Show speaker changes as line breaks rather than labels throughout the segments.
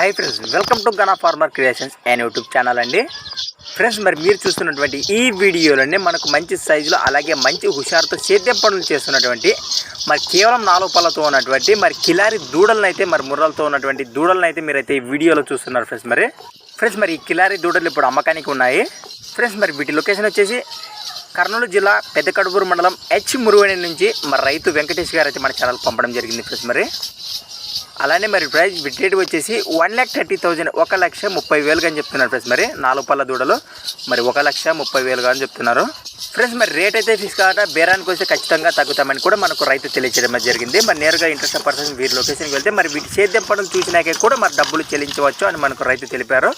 Hi friends welcome to Gana farmer creations and YouTube channel అండి. Friends మరి మీరు చూస్తున్నటువంటి ఈ వీడియోలోనే మనకు మంచి సైజులో అలాగే మంచి హుషారుతో సేద్యం పనులు చేస్తున్నటువంటి మరి కేవలం నాలుగు పళ్ళతో ఉన్నటువంటి మరి కిలారి దూడలను అయితే మరి ముర్రలతో ఉన్నటువంటి దూడలను అయితే మీరైతే ఈ వీడియోలో చూస్తున్నారు ఫ్రెండ్స్ మరి. ఫ్రెండ్స్ మరి ఈ కిలారి దూడలు ఇప్పుడు అమ్మకానికి ఉన్నాయి. ఫ్రెండ్స్ మరి వీటి లొకేషన్ వచ్చేసి కర్నూలు జిల్లా పెద్దకడుపూరు మండలం హెచ్ మురువేణి నుంచి మరి రైతు వెంకటేష్ గారు అయితే మన ఛానల్ పంపడం జరిగింది ఫ్రెండ్స్ మరి. అలానే మరి ప్రైస్ బిడ్డేట్ వచ్చేసి వన్ ల్యాక్ థర్టీ థౌజండ్ ఒక లక్ష ముప్పై వేలుగా అని చెప్తున్నారు ఫ్రెండ్స్ మరి నాలుగు పళ్ళ దూడలు మరి ఒక లక్ష ముప్పై వేలుగా అని చెప్తున్నారు. ఫ్రెండ్స్ మరి రేట్ అయితే ఫిక్స్ కావట బేరానికి వస్తే ఖచ్చితంగా తగ్గుతామని కూడా మనకు రైతు తెలియజేయడం జరిగింది. మరి నేరుగా ఇంట్రెస్ట్ పర్సన్ వీరి లొకేషన్కి వెళ్తే మరి వీటి సేద్యం పనులు చూసినాకే కూడా మరి డబ్బులు చెల్లించవచ్చు అని మనకు రైతు తెలిపారు.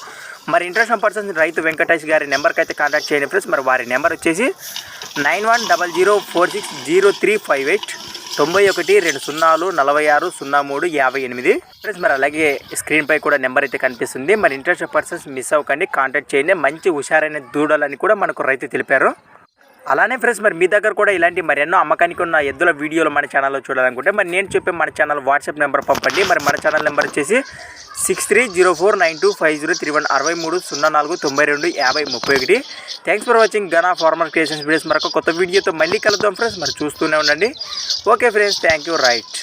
మరి ఇంట్రెస్ట్ పర్సన్ రైతు వెంకటేష్ గారి నెంబర్కి అయితే కాంటాక్ట్ చేయండి ఫ్రెండ్స్ మరి వారి నెంబర్ వచ్చేసి nine one double zero four six zero three five eight తొంభై ఒకటి రెండు సున్నాలు నలభై ఆరు సున్నా మూడు యాభై ఎనిమిది. ఫ్రెండ్స్ మరి అలాగే స్క్రీన్ పై కూడా నెంబర్ అయితే కనిపిస్తుంది. మరి ఇంట్రెస్ట్ పర్సన్స్ మిస్ అవ్వకండి కాంటాక్ట్ చేయండి. మంచి హుషారైన దూడలని కూడా మనకు రైతు తెలిపారు. అలానే ఫ్రెండ్స్ మరి మీ దగ్గర కూడా ఇలాంటి మరి ఎన్నో అమ్మకానికి ఉన్న ఎద్దుల వీడియోలు మన ఛానల్లో చూడాలనుకుంటే మరి నేను చెప్పే మన ఛానల్ వాట్సాప్ నెంబర్ పంపండి. మరి మన ఛానల్ నెంబర్ వచ్చేసి six three zero four nine two five zero three one అరవై మూడు సున్నా నాలుగు తొంభై రెండు యాభై ముప్పై ఒకటి thanks for watching Gana farmer creations videos మరొక కొత్త వీడియోతో మళ్ళీ కలుద్దాం ఫ్రెండ్స్ మరి చూస్తూనే ఉండండి. Okay friends thank you right